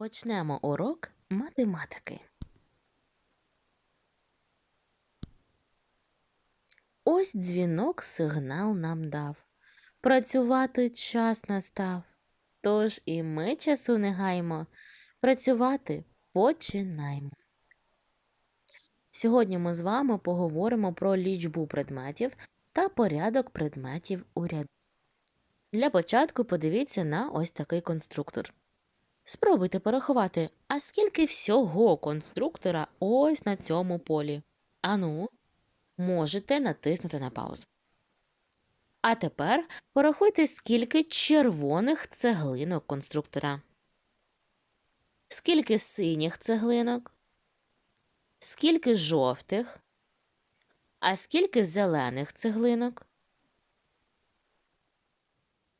Почнемо урок математики. Ось дзвінок сигнал нам дав. Працювати час настав. Тож і ми часу не гаймо. Працювати починаймо. Сьогодні ми з вами поговоримо про лічбу предметів та порядок предметів у ряду. Для початку подивіться на ось такий конструктор. Спробуйте порахувати, а скільки всього конструктора ось на цьому полі. Ану, можете натиснути на паузу. А тепер порахуйте, скільки червоних цеглинок конструктора. Скільки синіх цеглинок? Скільки жовтих? А скільки зелених цеглинок?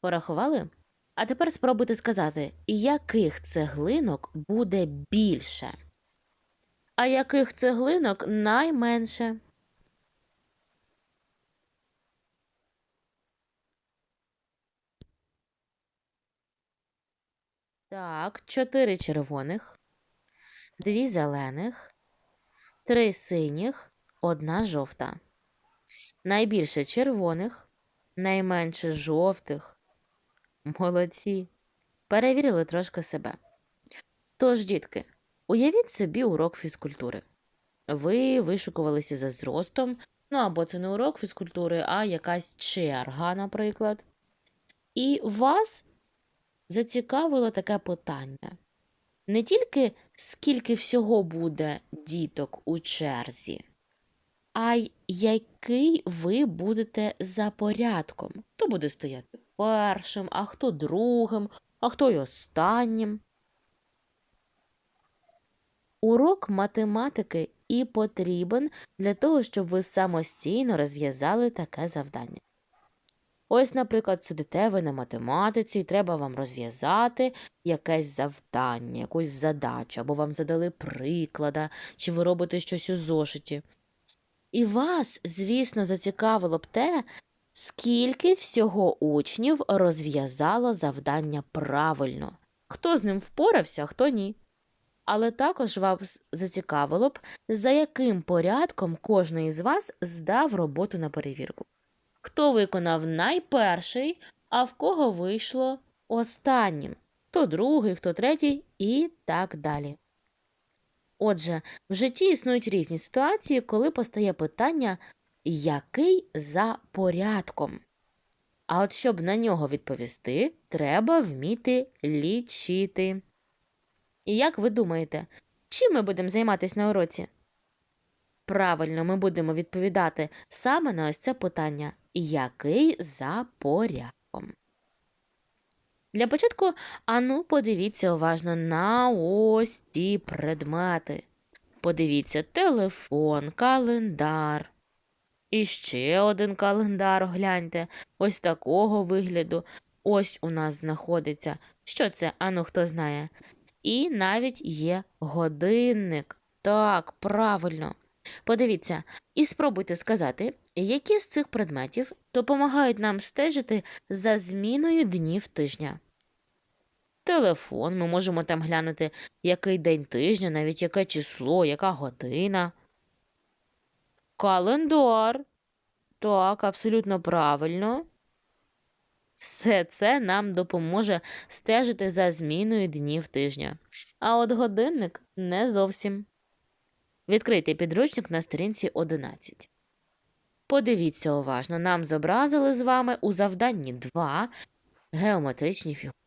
Порахували? А тепер спробуйте сказати, яких цеглинок буде більше, а яких цеглинок найменше. Так, чотири червоних, дві зелених, три синіх, одна жовта. Найбільше червоних, найменше жовтих. Молодці. Перевірили трошки себе. Тож, дітки, уявіть собі урок фізкультури. Ви вишукувалися за зростом, ну або це не урок фізкультури, а якась черга, наприклад. І вас зацікавило таке питання. Не тільки скільки всього буде діток у черзі, а й який ви будете за порядком. Хто буде стояти першим, а хто другим, а хто й останнім. Урок математики і потрібен для того, щоб ви самостійно розв'язали таке завдання. Ось, наприклад, сидите ви на математиці, і треба вам розв'язати якесь завдання, якусь задачу, або вам задали приклада, чи ви робите щось у зошиті. І вас, звісно, зацікавило б те, скільки всього учнів розв'язало завдання правильно, хто з ним впорався, хто ні. Але також вас зацікавило б, за яким порядком кожен із вас здав роботу на перевірку. Хто виконав найперший, а в кого вийшло останнім, хто другий, хто третій і так далі. Отже, в житті існують різні ситуації, коли постає питання, який за порядком. А от щоб на нього відповісти, треба вміти лічити. І як ви думаєте, чим ми будемо займатися на уроці? Правильно, ми будемо відповідати саме на ось це питання, який за порядком. Для початку, ану, подивіться уважно на ось ті предмети. Подивіться телефон, календар. І ще один календар гляньте, ось такого вигляду. Ось у нас знаходиться. Що це, ану, хто знає? І навіть є годинник. Так, правильно. Подивіться, і спробуйте сказати, які з цих предметів допомагають нам стежити за зміною днів тижня. Телефон, ми можемо там глянути, який день тижня, навіть яке число, яка година. Календар. Так, абсолютно правильно. Все це нам допоможе стежити за зміною днів тижня. А от годинник не зовсім. Відкрийте підручник на сторінці 11. Подивіться уважно, нам зобразили з вами у завданні два геометричні фігури.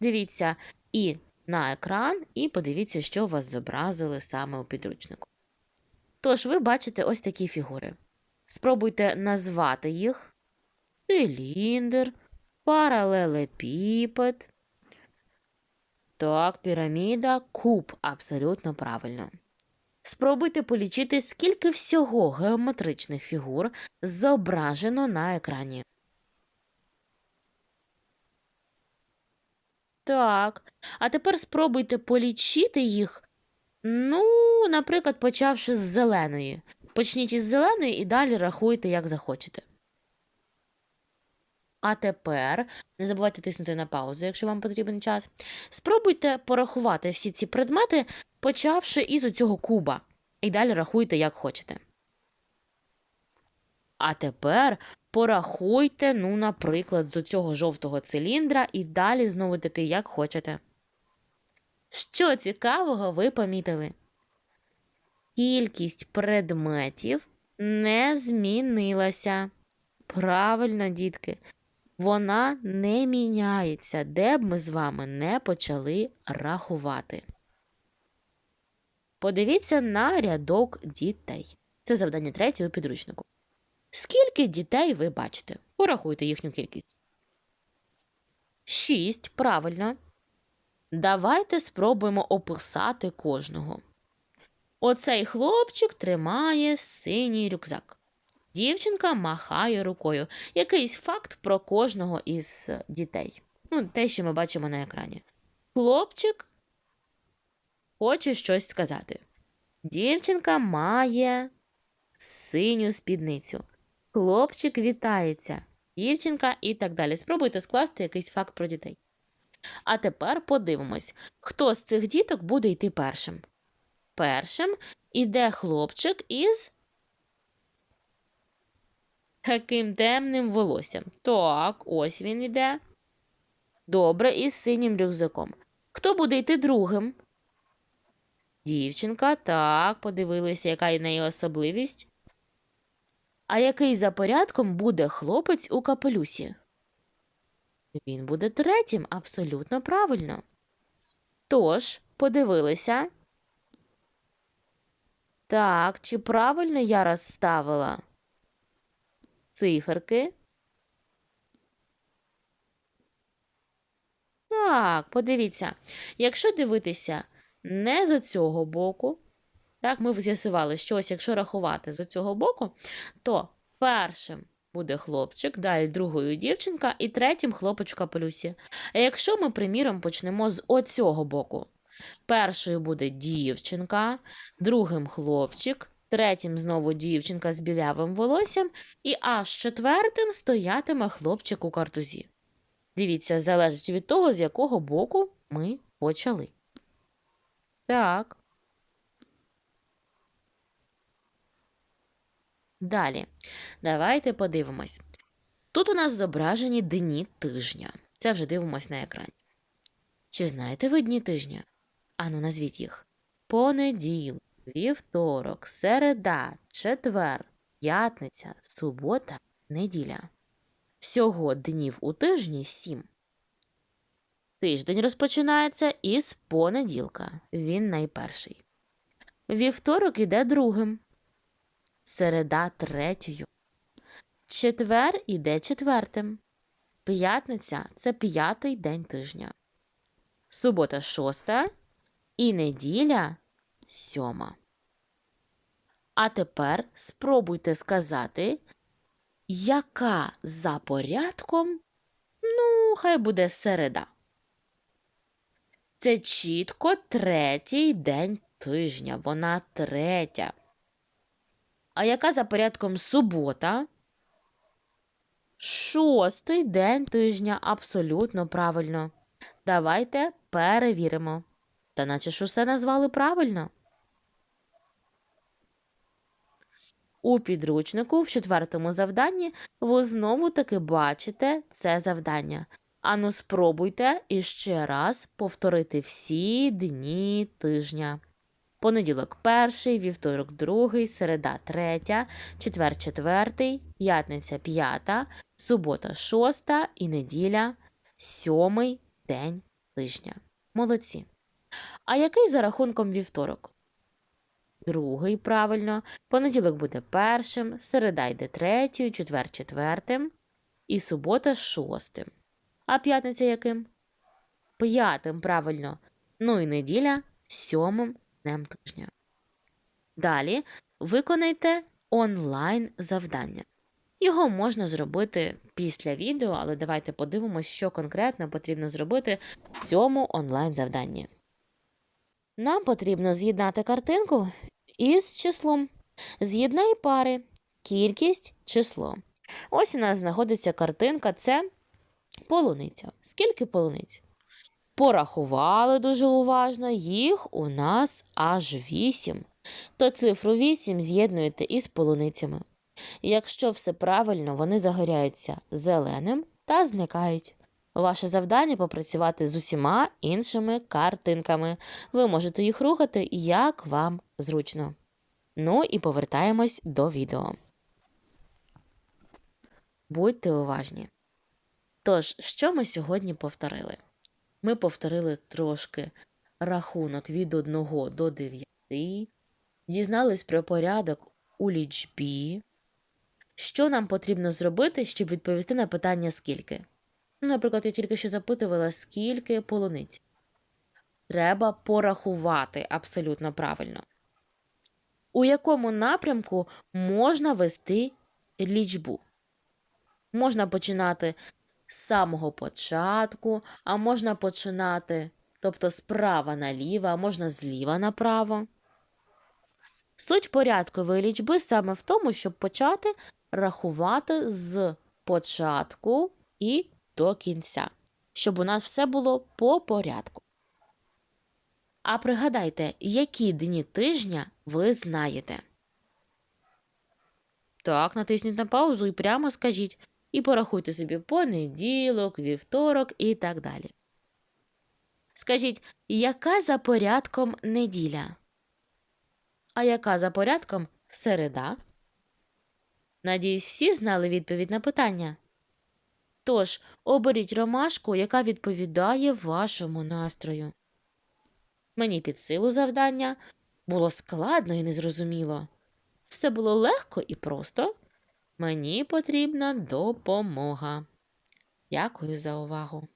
Дивіться і на екран, і подивіться, що вас зобразили саме у підручнику. Тож, ви бачите ось такі фігури. Спробуйте назвати їх: циліндр, паралелепіпед. Так, піраміда, куб. Абсолютно правильно. Спробуйте полічити, скільки всього геометричних фігур зображено на екрані. Так. А тепер спробуйте полічити їх. Ну, наприклад, почавши з зеленої. Почніть із зеленої і далі рахуйте, як захочете. А тепер не забувайте тиснути на паузу, якщо вам потрібен час. Спробуйте порахувати всі ці предмети, почавши із оцього куба. І далі рахуйте, як хочете. А тепер порахуйте, ну, наприклад, з оцього жовтого циліндра і далі знову таки, як хочете. Що цікавого ви помітили? Кількість предметів не змінилася. Правильно, дітки, вона не міняється, де б ми з вами не почали рахувати. Подивіться на рядок дітей. Це завдання третє у підручнику. Скільки дітей ви бачите? Порахуйте їхню кількість. Шість. Правильно. Давайте спробуємо описати кожного. Оцей хлопчик тримає синій рюкзак. Дівчинка махає рукою. Якийсь факт про кожного із дітей. Ну, те, що ми бачимо на екрані. Хлопчик хоче щось сказати. Дівчинка має синю спідницю. Хлопчик вітається, дівчинка і так далі. Спробуйте скласти якийсь факт про дітей. А тепер подивимось, хто з цих діток буде йти першим. Першим іде хлопчик із таким темним волоссям. Так, ось він іде. Добре, із синім рюкзаком. Хто буде йти другим? Дівчинка, так, подивилися, яка в неї особливість. А який за порядком буде хлопець у капелюсі? Він буде третім, абсолютно правильно. Тож, подивилися. Так, чи правильно я розставила циферки? Так, подивіться, якщо дивитися не з оцього боку, так, ми з'ясували, що ось якщо рахувати з оцього боку, то першим буде хлопчик, далі другою дівчинка і третім хлопець в капелюсі. А якщо ми, приміром, почнемо з оцього боку, першою буде дівчинка, другим хлопчик, третім знову дівчинка з білявим волоссям, і аж четвертим стоятиме хлопчик у картузі. Дивіться, залежить від того, з якого боку ми почали. Так. Далі, давайте подивимось. Тут у нас зображені дні тижня. Це вже дивимось на екрані. Чи знаєте ви дні тижня? Ану, назвіть їх: понеділок, вівторок, середа, четвер, п'ятниця, субота, неділя. Всього днів у тижні сім. Тиждень розпочинається із понеділка. Він найперший. Вівторок іде другим. Середа третьою. Четвер іде четвертим. П'ятниця це п'ятий день тижня. Субота шоста і неділя сьома. А тепер спробуйте сказати, яка за порядком, ну, хай буде середа. Це чітко третій день тижня. Вона третя. А яка за порядком субота? Шостий день тижня. Абсолютно правильно. Давайте перевіримо. Та наче ж усе назвали правильно. У підручнику в четвертому завданні ви знову таки бачите це завдання. Ану, спробуйте іще раз повторити всі дні тижня. Понеділок перший, вівторок другий, середа третя, четвер четвертий, п'ятниця п'ята, субота шоста і неділя сьомий день тижня. Молодці. А який за рахунком вівторок? Другий, правильно. Понеділок буде першим, середа йде третьою, четвер четвертим і субота шостим. А п'ятниця яким? П'ятим, правильно. Ну і неділя сьомим днем тижня. Далі виконайте онлайн завдання. Його можна зробити після відео, але давайте подивимося, що конкретно потрібно зробити в цьому онлайн завданні. Нам потрібно з'єднати картинку із числом. З'єднай пари, кількість, число. Ось у нас знаходиться картинка, це Полуниця. Скільки полуниць? Порахували дуже уважно, їх у нас аж вісім. То цифру 8 з'єднуєте із полуницями. Якщо все правильно, вони загоряються зеленим та зникають. Ваше завдання попрацювати з усіма іншими картинками. Ви можете їх рухати як вам зручно. Ну і повертаємось до відео. Будьте уважні. Тож, що ми сьогодні повторили? Ми повторили трошки рахунок від 1 до 9, дізнались про порядок у лічбі. Що нам потрібно зробити, щоб відповісти на питання скільки? Ну, Наприклад, я тільки що запитувала, скільки полуниць. Треба порахувати абсолютно правильно. У якому напрямку можна вести лічбу? Можна починати з самого початку, а можна починати, тобто справа наліво, а можна зліва направо. Суть порядкової лічби саме в тому, щоб почати рахувати з початку і до кінця, щоб у нас все було по порядку. А пригадайте, які дні тижня ви знаєте. Так, натисніть на паузу і прямо скажіть, і порахуйте собі понеділок, вівторок і так далі. Скажіть, яка за порядком неділя? А яка за порядком середа? Надіюсь, всі знали відповідь на питання. Тож, оберіть ромашку, яка відповідає вашому настрою. Мені під силу завдання було складно і незрозуміло. Все було легко і просто. Мені потрібна допомога. Дякую за увагу.